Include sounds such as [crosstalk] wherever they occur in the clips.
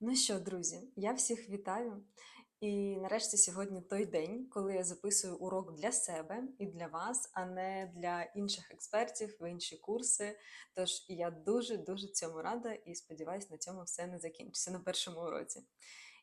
Ну що, друзі, я всіх вітаю. І нарешті сьогодні той день, коли я записую урок для себе і для вас, а не для інших експертів в інші курси. Тож я дуже-дуже цьому рада і сподіваюся, на цьому все не закінчиться на першому уроці.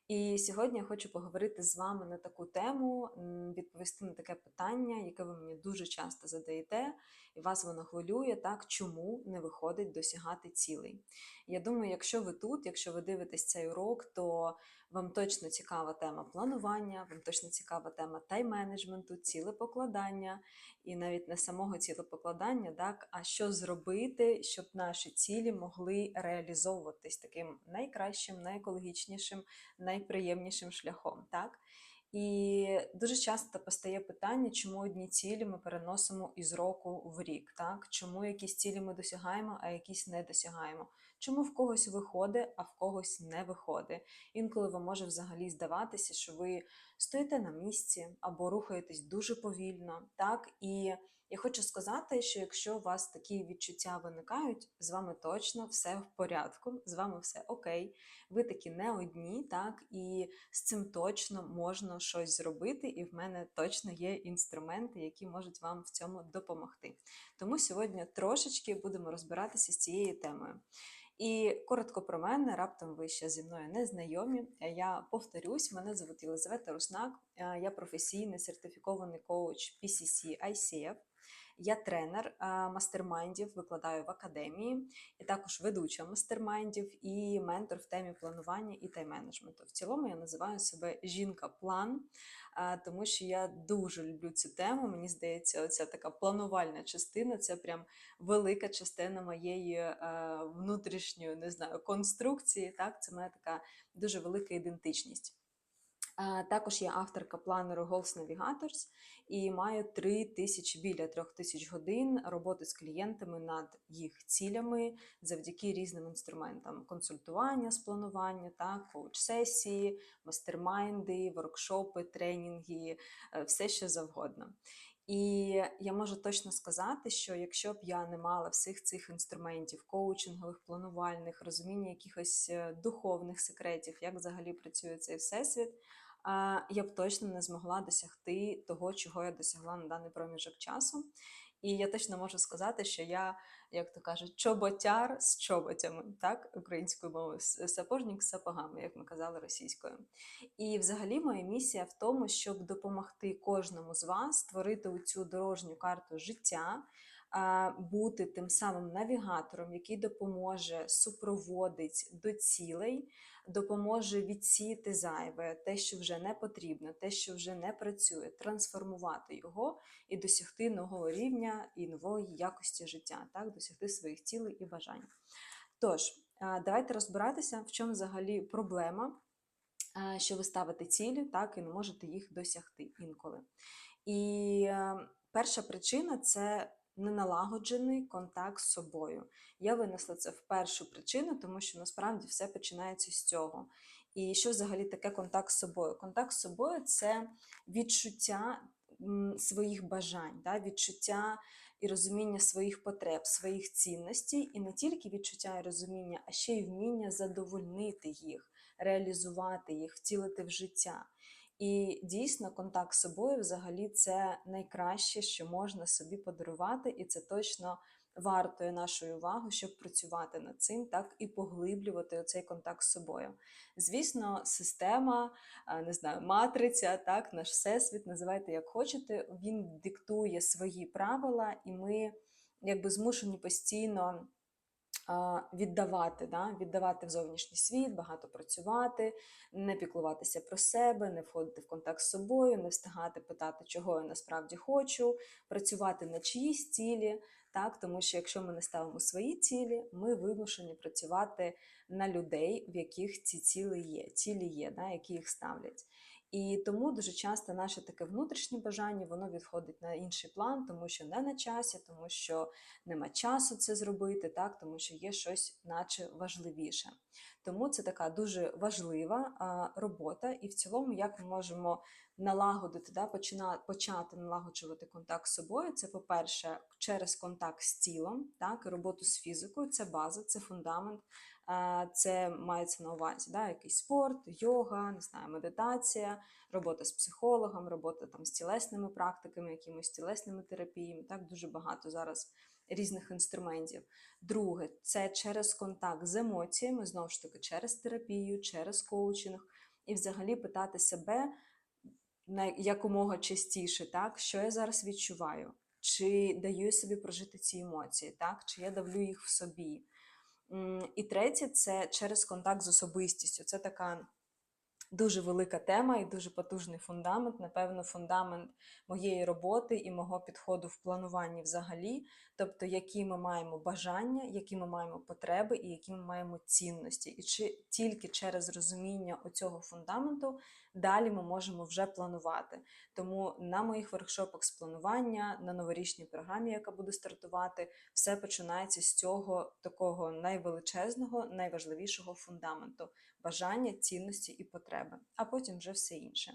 І сьогодні я хочу поговорити з вами на таку тему, відповісти на таке питання, яке ви мені дуже часто задаєте, і вас воно хвилює, так чому не виходить досягати цілей. Я думаю, якщо ви тут, якщо ви дивитесь цей урок, то вам точно цікава тема планування, вам точно цікава тема тайм-менеджменту, цілепокладання, і навіть не самого цілепокладання, так, а що зробити, щоб наші цілі могли реалізовуватись таким найкращим, найекологічнішим, найприємнішим шляхом. Так? І дуже часто постає питання, чому одні цілі ми переносимо із року в рік, так? Чому якісь цілі ми досягаємо, а якісь не досягаємо. Чому в когось виходить, а в когось не виходить. Інколи вам може взагалі здаватися, що ви стоїте на місці або рухаєтесь дуже повільно. так? І я хочу сказати, що якщо у вас такі відчуття виникають, з вами точно все в порядку, з вами все окей, ви такі не одні, так? І з цим точно можна щось зробити, і в мене точно є інструменти, які можуть вам в цьому допомогти. Тому сьогодні трошечки будемо розбиратися з цією темою. І коротко про мене, раптом ви ще зі мною не знайомі. Я повторюсь, мене звуть Єлизавета Руснак, я професійний сертифікований коуч PCC ICF. Я тренер мастермайндів, викладаю в академії, і також ведуча мастермайндів і ментор в темі планування і тайм-менеджменту. В цілому я називаю себе жінка-план, тому що я дуже люблю цю тему. Мені здається, оця така планувальна частина це прям велика частина моєї внутрішньої не знаю, конструкції. Так, Це моя така дуже велика ідентичність. Також я авторка планеру Goals Navigators і маю 3 тисячі біля 3 тисяч годин роботи з клієнтами над їх цілями завдяки різним інструментам: консультування з планування, так, коуч-сесії, мастермайнди, воркшопи, тренінги, е, все що завгодно. І я можу точно сказати, що якщо б я не мала всіх цих інструментів, коучингових, планувальних, розуміння якихось е, духовних секретів, як взагалі працює цей всесвіт, я б точно не змогла досягти того, чого я досягла на даний проміжок часу. І я точно можу сказати, що я, як то кажуть, чоботяр з чоботями, так, українською мовою, сапожник з сапогами, як ми казали російською. І взагалі моя місія в тому, щоб допомогти кожному з вас створити цю дорожню карту життя, бути тим самим навігатором, який допоможе супроводить до цілей, допоможе відсіяти зайве, те, що вже не потрібно, те, що вже не працює, трансформувати його і досягти нового рівня і нової якості життя, так, досягти своїх цілей і бажань. Тож, давайте розбиратися, в чому взагалі проблема. Що ви ставите цілі, так і не можете їх досягти інколи. І е, перша причина це неналагоджений контакт з собою. Я винесла це в першу причину, тому що насправді все починається з цього. І що взагалі таке контакт з собою? Контакт з собою це відчуття своїх бажань, да? відчуття і розуміння своїх потреб, своїх цінностей, і не тільки відчуття і розуміння, а ще й вміння задовольнити їх, реалізувати їх, втілити в життя. І дійсно, контакт з собою взагалі це найкраще, що можна собі подарувати, і це точно вартує нашої уваги, щоб працювати над цим, так і поглиблювати оцей контакт з собою. Звісно, система, не знаю, матриця, так, наш всесвіт, називайте як хочете, він диктує свої правила, і ми якби змушені постійно віддавати, да? віддавати в зовнішній світ, багато працювати, не піклуватися про себе, не входити в контакт з собою, не встигати питати, чого я насправді хочу, працювати на чиїсь цілі, так? тому що якщо ми не ставимо свої цілі, ми вимушені працювати на людей, в яких ці цілі є, цілі є, да? які їх ставлять. І тому дуже часто наше таке внутрішнє бажання воно відходить на інший план, тому що не на часі, тому що нема часу це зробити, так, тому що є щось, наче важливіше. Тому це така дуже важлива а, робота, і в цілому, як ми можемо налагодити, да, почина, почати налагоджувати контакт з собою, це, по-перше, через контакт з тілом, так, роботу з фізикою, це база, це фундамент. Це мається на увазі, да, якийсь спорт, йога, не знаю, медитація, робота з психологом, робота там з тілесними практиками, якимись тілесними терапіями. Так дуже багато зараз різних інструментів. Друге, це через контакт з емоціями, знову ж таки, через терапію, через коучинг, і взагалі питати себе якомога частіше, так, що я зараз відчуваю, чи даю собі прожити ці емоції, так, чи я давлю їх в собі. І третє це через контакт з особистістю. Це така дуже велика тема і дуже потужний фундамент. Напевно, фундамент моєї роботи і мого підходу в плануванні взагалі. Тобто, які ми маємо бажання, які ми маємо потреби і які ми маємо цінності. І чи тільки через розуміння оцього фундаменту далі ми можемо вже планувати. Тому на моїх воркшопах з планування, на новорічній програмі, яка буде стартувати, все починається з цього такого найвеличезного, найважливішого фундаменту бажання, цінності і потреби, а потім вже все інше.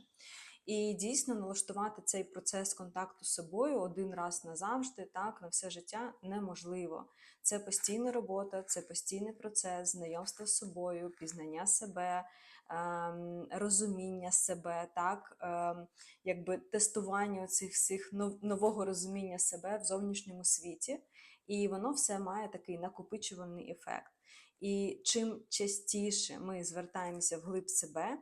І дійсно налаштувати цей процес контакту з собою один раз назавжди, так, на все життя неможливо. Це постійна робота, це постійний процес, знайомства з собою, пізнання себе, ем, розуміння себе, так, ем, якби тестування цих всіх нового розуміння себе в зовнішньому світі. І воно все має такий накопичувальний ефект. І чим частіше ми звертаємося вглиб себе,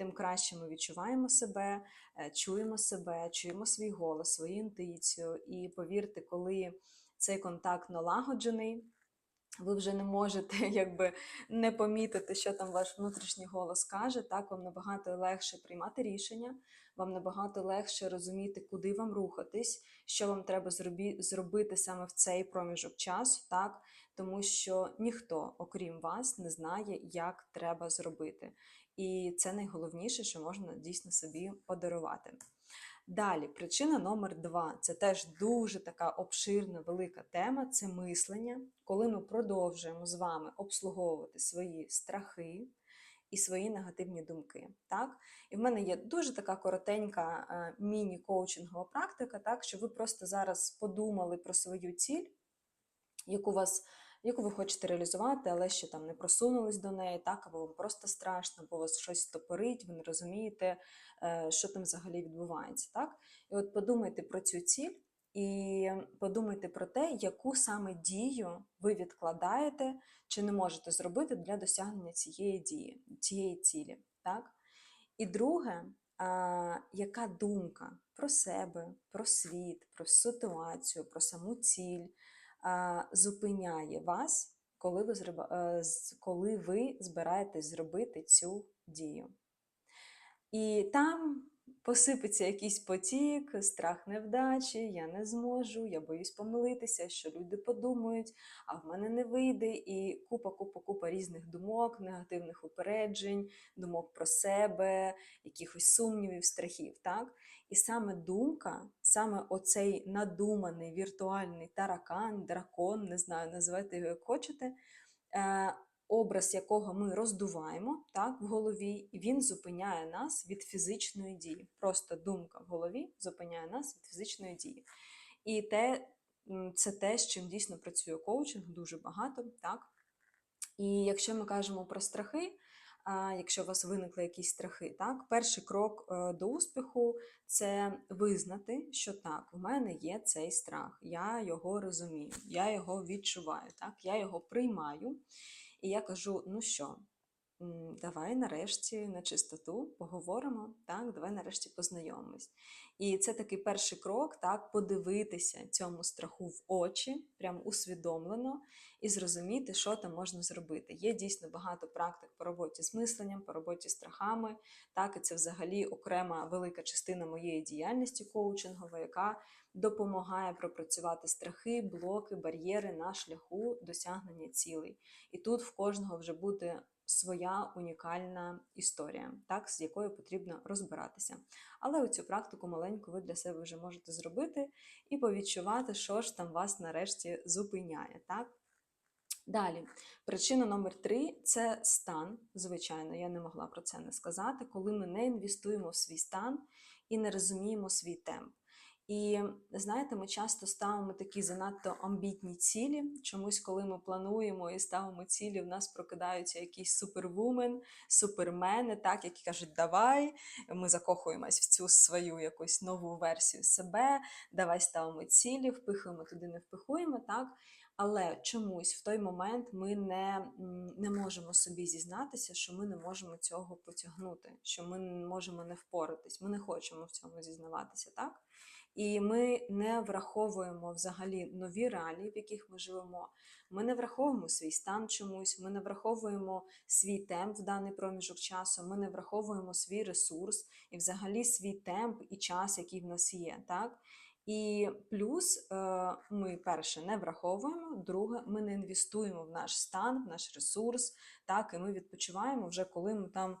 тим краще ми відчуваємо себе, е, чуємо себе, чуємо свій голос, свою інтуїцію. І повірте, коли цей контакт налагоджений, ви вже не можете [laughs] якби не помітити, що там ваш внутрішній голос каже. Так, вам набагато легше приймати рішення, вам набагато легше розуміти, куди вам рухатись, що вам треба зробити саме в цей проміжок часу, так, тому що ніхто, окрім вас, не знає, як треба зробити. І це найголовніше, що можна дійсно собі подарувати. Далі, причина номер два це теж дуже така обширна, велика тема це мислення, коли ми продовжуємо з вами обслуговувати свої страхи і свої негативні думки. Так? І в мене є дуже така коротенька е, міні-коучингова практика, так, що ви просто зараз подумали про свою ціль, яку вас. Яку ви хочете реалізувати, але ще там не просунулись до неї, так, або вам просто страшно, або вас щось стопорить, ви не розумієте, е, що там взагалі відбувається. Так? І от подумайте про цю ціль і подумайте про те, яку саме дію ви відкладаєте чи не можете зробити для досягнення цієї дії, цієї цілі. Так? І друге, яка думка про себе, про світ, про ситуацію, про саму ціль зупиняє вас, коли ви, е, коли ви збираєтесь зробити цю дію. І там посипеться якийсь потік, страх невдачі, я не зможу, я боюсь помилитися, що люди подумають, а в мене не вийде. І купа, купа, купа різних думок, негативних упереджень, думок про себе, якихось сумнівів, страхів. Так? І саме думка, саме оцей надуманий віртуальний таракан, дракон, не знаю, називайте його як хочете. Образ якого ми роздуваємо так, в голові, він зупиняє нас від фізичної дії. Просто думка в голові зупиняє нас від фізичної дії. І те, це те, з чим дійсно працює коучинг, дуже багато. Так? І якщо ми кажемо про страхи, якщо у вас виникли якісь страхи, так, перший крок е, до успіху це визнати, що так, у мене є цей страх, я його розумію, я його відчуваю, так, я його приймаю. І я кажу: ну що, давай нарешті на чистоту поговоримо, так, давай нарешті познайомимось. І це такий перший крок, так, подивитися цьому страху в очі, прям усвідомлено, і зрозуміти, що там можна зробити. Є дійсно багато практик по роботі з мисленням, по роботі з страхами. Так, і це взагалі окрема велика частина моєї діяльності коучингової, яка допомагає пропрацювати страхи, блоки, бар'єри на шляху досягнення цілей. І тут в кожного вже буде своя унікальна історія, так, з якою потрібно розбиратися. Але оцю практику маленьку ви для себе вже можете зробити і повідчувати, що ж там вас нарешті зупиняє. Так? Далі, причина номер три це стан. Звичайно, я не могла про це не сказати, коли ми не інвестуємо в свій стан і не розуміємо свій темп. І знаєте, ми часто ставимо такі занадто амбітні цілі. Чомусь, коли ми плануємо і ставимо цілі, в нас прокидаються якісь супервумен, супермени, так, які кажуть, давай, ми закохуємось в цю свою якусь нову версію себе, давай ставимо цілі, впихуємо туди, не впихуємо. так. Але чомусь в той момент ми не, не можемо собі зізнатися, що ми не можемо цього потягнути, що ми не можемо не впоратись. Ми не хочемо в цьому зізнаватися, так? І ми не враховуємо взагалі нові реалії, в яких ми живемо. Ми не враховуємо свій стан чомусь, ми не враховуємо свій темп в даний проміжок часу, ми не враховуємо свій ресурс і взагалі свій темп і час, який в нас є. так? І плюс е, ми перше не враховуємо, друге, ми не інвестуємо в наш стан, в наш ресурс, так, і ми відпочиваємо вже коли ми там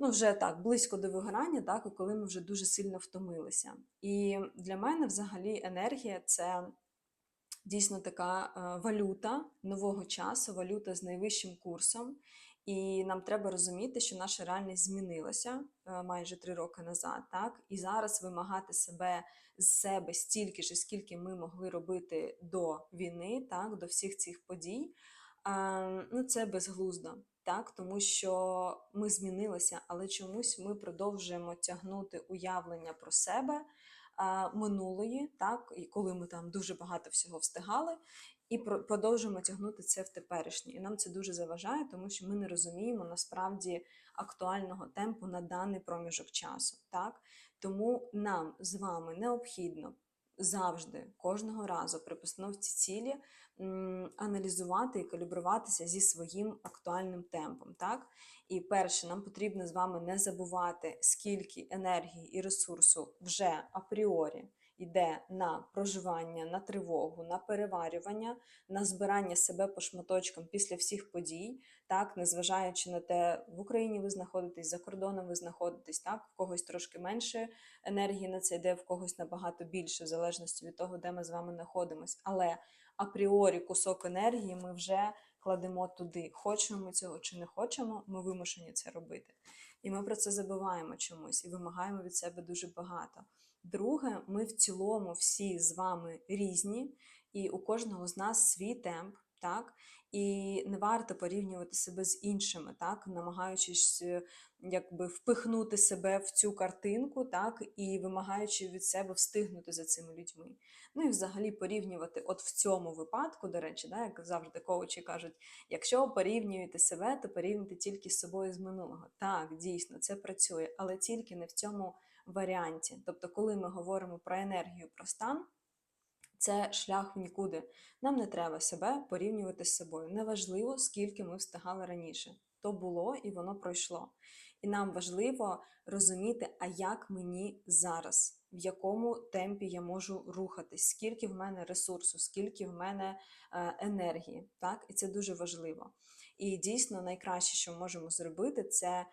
ну, вже так, близько до вигорання, так, і коли ми вже дуже сильно втомилися. І для мене взагалі енергія це дійсно така е, валюта нового часу, валюта з найвищим курсом. І нам треба розуміти, що наша реальність змінилася е, майже три роки назад, так і зараз вимагати себе з себе стільки ж, скільки ми могли робити до війни, так до всіх цих подій. Ну це безглуздо, так тому що ми змінилися, але чомусь ми продовжуємо тягнути уявлення про себе минулої, так і коли ми там дуже багато всього встигали, і продовжуємо тягнути це в теперішнє. І нам це дуже заважає, тому що ми не розуміємо насправді актуального темпу на даний проміжок часу. Так? Тому нам з вами необхідно завжди, кожного разу при постановці цілі аналізувати і калібруватися зі своїм актуальним темпом. Так? І перше, нам потрібно з вами не забувати, скільки енергії і ресурсу вже апріорі йде на проживання, на тривогу, на переварювання, на збирання себе по шматочкам після всіх подій, так, незважаючи на те, в Україні ви знаходитесь, за кордоном ви знаходитесь, так, в когось трошки менше енергії на це йде, в когось набагато більше, в залежності від того, де ми з вами знаходимося. Але апріорі кусок енергії ми вже кладемо туди. Хочемо ми цього чи не хочемо, ми вимушені це робити. І ми про це забуваємо чомусь і вимагаємо від себе дуже багато. Друге, ми в цілому всі з вами різні, і у кожного з нас свій темп, так? І не варто порівнювати себе з іншими, так, намагаючись е, якби впихнути себе в цю картинку, так, і вимагаючи від себе встигнути за цими людьми. Ну і взагалі порівнювати, от в цьому випадку, до речі, да, як завжди коучі кажуть, якщо порівнюєте себе, то порівнюйте тільки з собою з минулого. Так, дійсно, це працює, але тільки не в цьому варіанті. Тобто, коли ми говоримо про енергію, про стан, це шлях в нікуди. Нам не треба себе порівнювати з собою. Неважливо, скільки ми встигали раніше. То було і воно пройшло. І нам важливо розуміти, а як мені зараз, в якому темпі я можу рухатись, скільки в мене ресурсу, скільки в мене е, енергії. Так? І це дуже важливо. І дійсно найкраще, що ми можемо зробити, це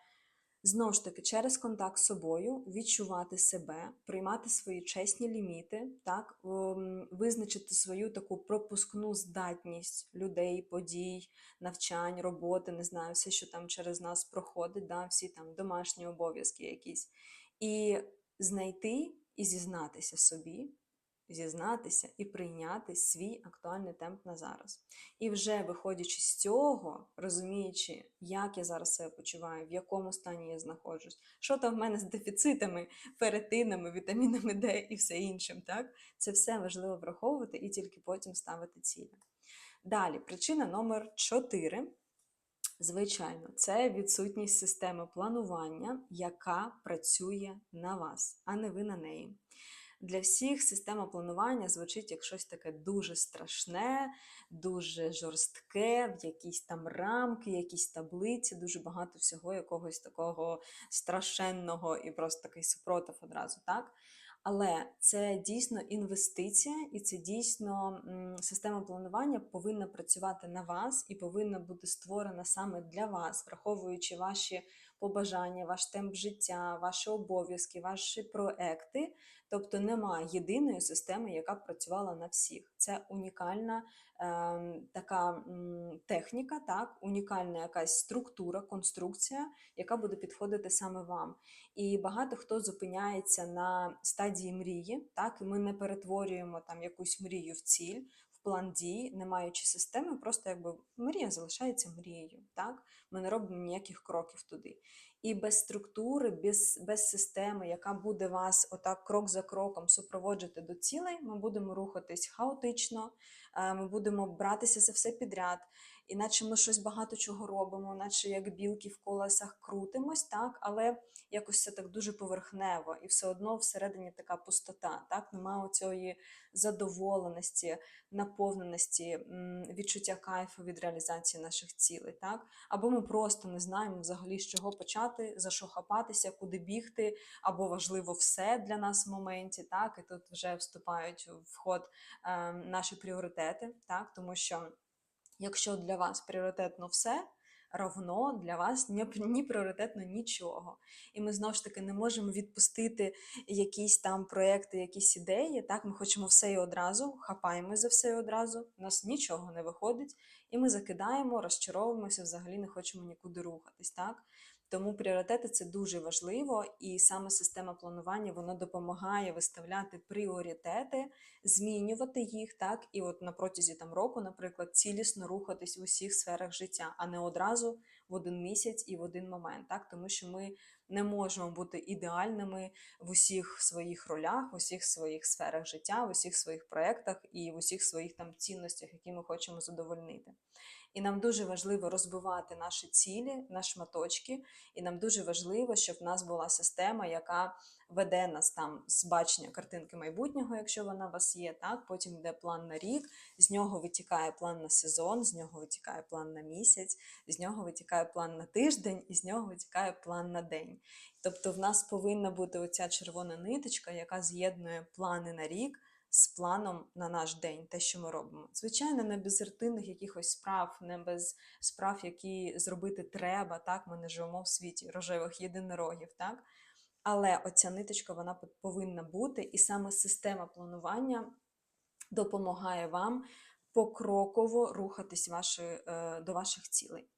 Знову ж таки, через контакт з собою відчувати себе, приймати свої чесні ліміти, так, визначити свою таку пропускну здатність людей, подій, навчань, роботи, не знаю, все, що там через нас проходить, да, всі там домашні обов'язки якісь. І знайти і зізнатися собі, зізнатися і прийняти свій актуальний темп на зараз. І вже виходячи з цього, розуміючи, як я зараз себе почуваю, в якому стані я знаходжусь, що там в мене з дефіцитами, ферритинами, вітамінами Д і все іншим, так? Це все важливо враховувати і тільки потім ставити цілі. Далі, причина номер 4. Звичайно, це відсутність системи планування, яка працює на вас, а не ви на неї. Для всіх система планування звучить як щось таке дуже страшне, дуже жорстке, в якісь там рамки, якісь таблиці, дуже багато всього якогось такого страшенного і просто такий супротив одразу. так? Але це дійсно інвестиція, і це дійсно система планування повинна працювати на вас і повинна бути створена саме для вас, враховуючи ваші побажання, ваш темп життя, ваші обов'язки, ваші проекти. Тобто немає єдиної системи, яка б працювала на всіх. Це унікальна е, така техніка, так, унікальна якась структура, конструкція, яка буде підходити саме вам. І багато хто зупиняється на стадії мрії, так, і ми не перетворюємо там якусь мрію в ціль, в план дій, не маючи системи, просто якби мрія залишається мрією. Так? Ми не робимо ніяких кроків туди. І без структури, без, без системи, яка буде вас отак крок за кроком супроводжувати до цілей, ми будемо рухатись хаотично, е, ми будемо братися за все підряд, іначе ми щось багато чого робимо, наче як білки в колесах крутимось, так, але якось це так дуже поверхнево, і все одно всередині така пустота, так, немає оцієї задоволеності, наповненості, відчуття кайфу від реалізації наших цілей, так, або ми просто не знаємо взагалі, з чого почати, за що хапатися, куди бігти, або важливо все для нас в моменті, так, і тут вже вступають в ход е, наші пріоритети, так, тому що якщо для вас пріоритетно все, равно для вас ні, пріоритетно нічого. І ми знову ж таки не можемо відпустити якісь там проекти, якісь ідеї. Так, ми хочемо все і одразу, хапаємо за все і одразу, у нас нічого не виходить, і ми закидаємо, розчаровуємося, взагалі не хочемо нікуди рухатись. Так? Тому пріоритети це дуже важливо, і саме система планування вона допомагає виставляти пріоритети, змінювати їх, так і от на протязі там року, наприклад, цілісно рухатись в усіх сферах життя, а не одразу в один місяць і в один момент, так тому що ми не можемо бути ідеальними в усіх своїх ролях, в усіх своїх сферах життя, в усіх своїх проєктах і в усіх своїх там цінностях, які ми хочемо задовольнити. І нам дуже важливо розбивати наші цілі на шматочки, і нам дуже важливо, щоб в нас була система, яка веде нас там з бачення картинки майбутнього, якщо вона у вас є. Так, потім йде план на рік, з нього витікає план на сезон, з нього витікає план на місяць, з нього витікає план на тиждень, і з нього витікає план на день. Тобто, в нас повинна бути оця червона ниточка, яка з'єднує плани на рік з планом на наш день, те, що ми робимо. Звичайно, не без рутинних якихось справ, не без справ, які зробити треба. Так, ми не живемо в світі рожевих єдинорогів, так? Але оця ниточка вона повинна бути, і саме система планування допомагає вам покроково рухатись ваші, е, до ваших цілей.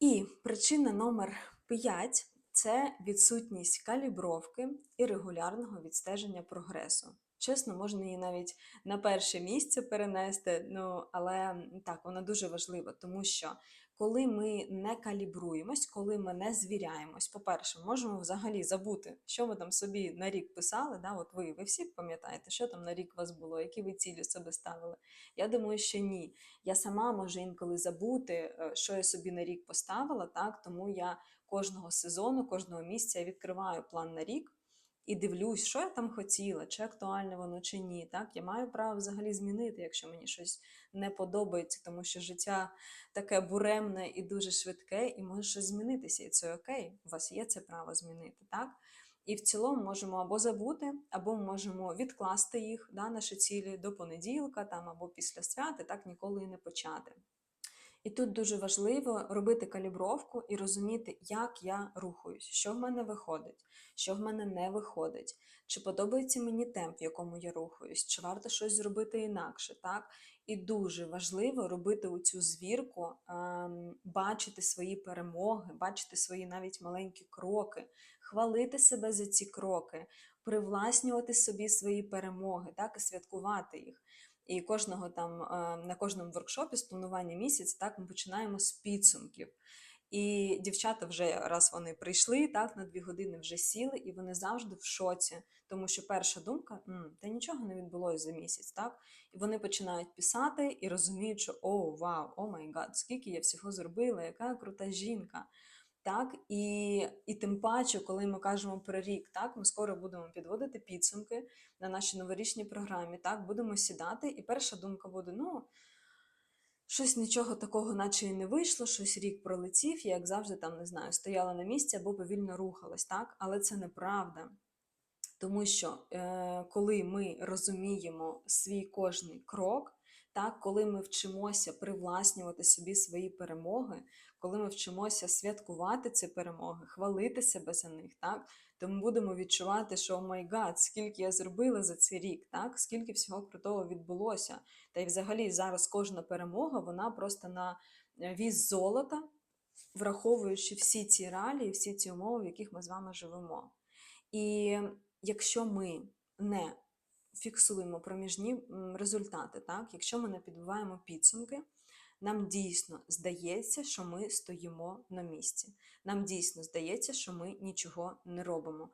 І причина номер 5 це відсутність калібровки і регулярного відстеження прогресу. Чесно, можна її навіть на перше місце перенести, ну але так, вона дуже важлива, тому що коли ми не калібруємось, коли ми не звіряємось, по-перше, можемо взагалі забути, що ви там собі на рік писали. Да? От ви, ви всі пам'ятаєте, що там на рік у вас було, які ви цілі собі ставили. Я думаю, що ні. Я сама можу інколи забути, е, що я собі на рік поставила, так тому я кожного сезону, кожного місяця відкриваю план на рік і дивлюсь, що я там хотіла, чи актуальне воно, чи ні. Так, Я маю право взагалі змінити, якщо мені щось не подобається, тому що життя таке буремне і дуже швидке, і може щось змінитися. І це окей, у вас є це право змінити. так? І в цілому можемо або забути, або можемо відкласти їх, да, наші цілі до понеділка там, або після свята, так ніколи і не почати. І тут дуже важливо робити калібровку і розуміти, як я рухаюсь, що в мене виходить, що в мене не виходить, чи подобається мені темп, в якому я рухаюсь, чи варто щось зробити інакше. так? І дуже важливо робити у цю звірку, ем, бачити свої перемоги, бачити свої навіть маленькі кроки, хвалити себе за ці кроки, привласнювати собі свої перемоги, так, і святкувати їх. І кожного там е, на кожному воркшопі з планування місяця так ми починаємо з підсумків. І дівчата вже раз вони прийшли, так на дві години вже сіли, і вони завжди в шоці, тому що перша думка М, та нічого не відбулося за місяць, так і вони починають писати і розуміють, що о, вау, о май гад, скільки я всього зробила, яка крута жінка. Так, і і тим паче, коли ми кажемо про рік, так ми скоро будемо підводити підсумки на нашій новорічній програмі. Так, будемо сідати, і перша думка буде: ну, щось нічого такого, наче і не вийшло, щось рік пролетів, я, як завжди, там не знаю, стояла на місці або повільно рухалась, так, але це неправда. Тому що е, коли ми розуміємо свій кожний крок, так, коли ми вчимося привласнювати собі свої перемоги, коли ми вчимося святкувати ці перемоги, хвалити себе за них, так, то ми будемо відчувати, що о май гад, скільки я зробила за цей рік, так, скільки всього крутого відбулося. Та й взагалі зараз кожна перемога, вона просто на е, віз золота, враховуючи всі ці реалії, всі ці умови, в яких ми з вами живемо. І якщо ми не фіксуємо проміжні результати, так, якщо ми не підбиваємо підсумки, нам дійсно здається, що ми стоїмо на місці. Нам дійсно здається, що ми нічого не робимо.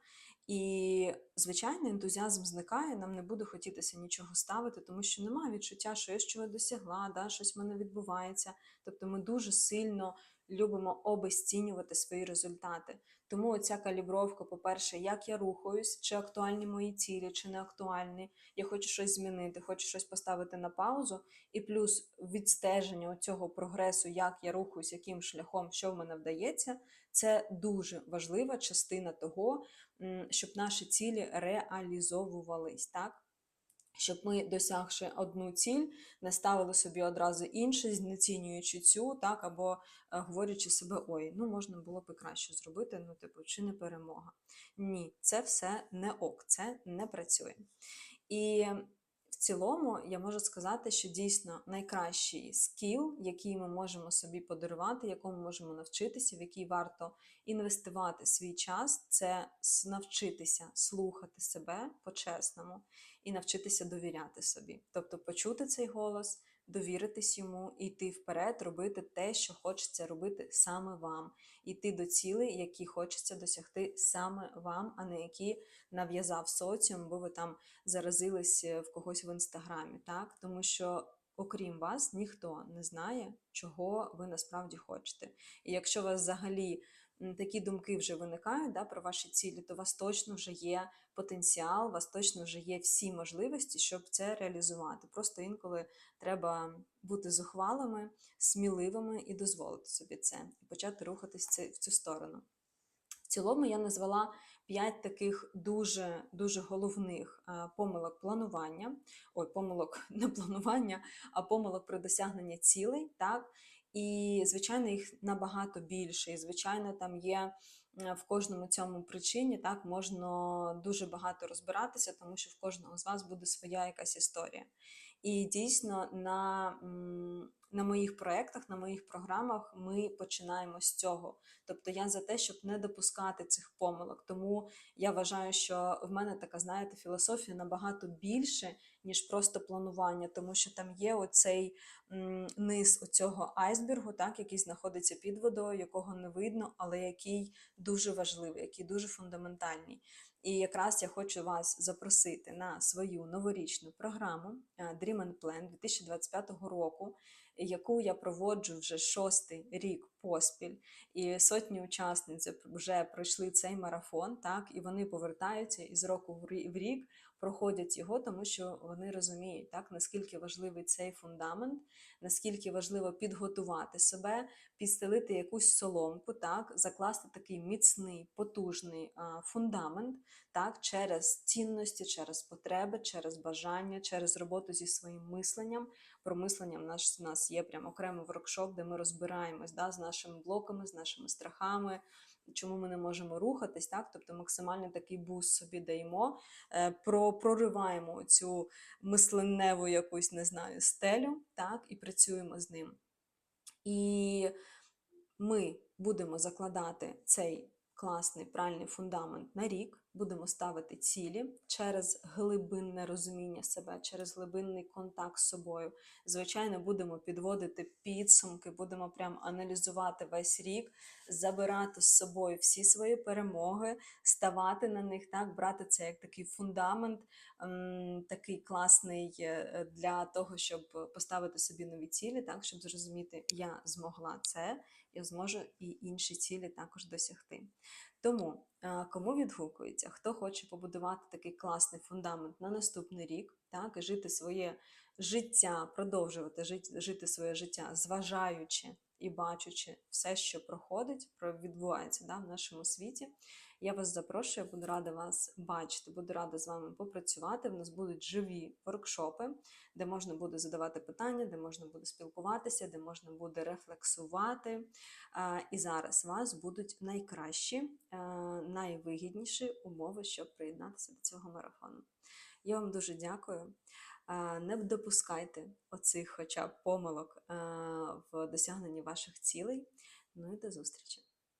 І, звичайно, ентузіазм зникає, нам не буде хотітися нічого ставити, тому що немає відчуття, що я щось досягла, да, щось в мене відбувається. Тобто ми дуже сильно любимо обесцінювати свої результати. Тому оця калібровка, по-перше, як я рухаюсь, чи актуальні мої цілі, чи не актуальні. Я хочу щось змінити, хочу щось поставити на паузу, і плюс відстеження цього прогресу, як я рухаюсь, яким шляхом, що в мене вдається, це дуже важлива частина того, щоб наші цілі реалізовувались, так? Щоб ми, досягши одну ціль, не ставили собі одразу іншу, знецінюючи цю, так, або е, говорячи себе, ой, ну можна було б і краще зробити, ну, типу, чи не перемога. Ні, це все не ок, це не працює. І цілому я можу сказати, що дійсно найкращий скіл, який ми можемо собі подарувати, якому можемо навчитися, в який варто інвестувати свій час, це навчитися слухати себе по-чесному і навчитися довіряти собі. Тобто почути цей голос, довіритись йому, і йти вперед, робити те, що хочеться робити саме вам, іти до цілей, які хочеться досягти саме вам, а не які нав'язав соціум, бо ви там заразились е, в когось в інстаграмі, так? Тому що. Окрім вас, ніхто не знає, чого ви насправді хочете. І якщо вас взагалі такі думки вже виникають да, про ваші цілі, то у вас точно вже є потенціал, у вас точно вже є всі можливості, щоб це реалізувати. Просто інколи треба бути зухвалими, сміливими і дозволити собі це, і почати рухатись в цю сторону. В цілому я назвала п'ять таких дуже дуже головних помилок планування, ой, помилок [laughs] не планування, а помилок при досягненні цілей. Так? І, звичайно, їх набагато більше. І, звичайно, там є е, в кожному цьому причині, так, можна дуже багато розбиратися, тому що в кожного з вас буде своя якась історія. І дійсно на, на моїх проєктах, на моїх програмах ми починаємо з цього. Тобто я за те, щоб не допускати цих помилок. Тому я вважаю, що в мене така, знаєте, філософія набагато більше, ніж просто планування, тому що там є оцей низ оцього айсбергу, так, який знаходиться під водою, якого не видно, але який дуже важливий, який дуже фундаментальний. І якраз я хочу вас запросити на свою новорічну програму е, Dream and Plan 2025 року, яку я проводжу вже шостий рік поспіль. І сотні учасниць вже пройшли цей марафон, так, і вони повертаються із року в рі- в рік, проходять його, тому що вони розуміють, так, наскільки важливий цей фундамент, наскільки важливо підготувати себе, підстелити якусь соломку, так, закласти такий міцний, потужний фундамент, так, через цінності, через потреби, через бажання, через роботу зі своїм мисленням. Про мислення в нас, нас є прям окремий воркшоп, де ми розбираємось да, з нашими блоками, з нашими страхами, чому ми не можемо рухатись, так? тобто максимально такий буст собі даємо, е, про, прориваємо цю мисленневу якусь, не знаю, стелю, так, і працюємо з ним. І ми будемо закладати цей класний правильний фундамент на рік, будемо ставити цілі через глибинне розуміння себе, через глибинний контакт з собою. Звичайно, будемо підводити підсумки, будемо прям аналізувати весь рік, забирати з собою всі свої перемоги, ставати на них, так, брати це як такий фундамент, ем, такий класний е, для того, щоб поставити собі нові цілі, так, щоб зрозуміти, я змогла це, я зможу і інші цілі також досягти. Тому, е, кому відгукується, хто хоче побудувати такий класний фундамент на наступний рік, так, і жити своє життя, продовжувати жити, своє життя, зважаючи і бачачи все, що проходить, про- відбувається да, в нашому світі, Я вас запрошую, буду рада вас бачити, буду рада з вами попрацювати. В нас будуть живі воркшопи, де можна буде задавати питання, де можна буде спілкуватися, де можна буде рефлексувати. І зараз у вас будуть найкращі, найвигідніші умови, щоб приєднатися до цього марафону. Я вам дуже дякую. Не допускайте оцих хоча б помилок в досягненні ваших цілей. Ну і до зустрічі!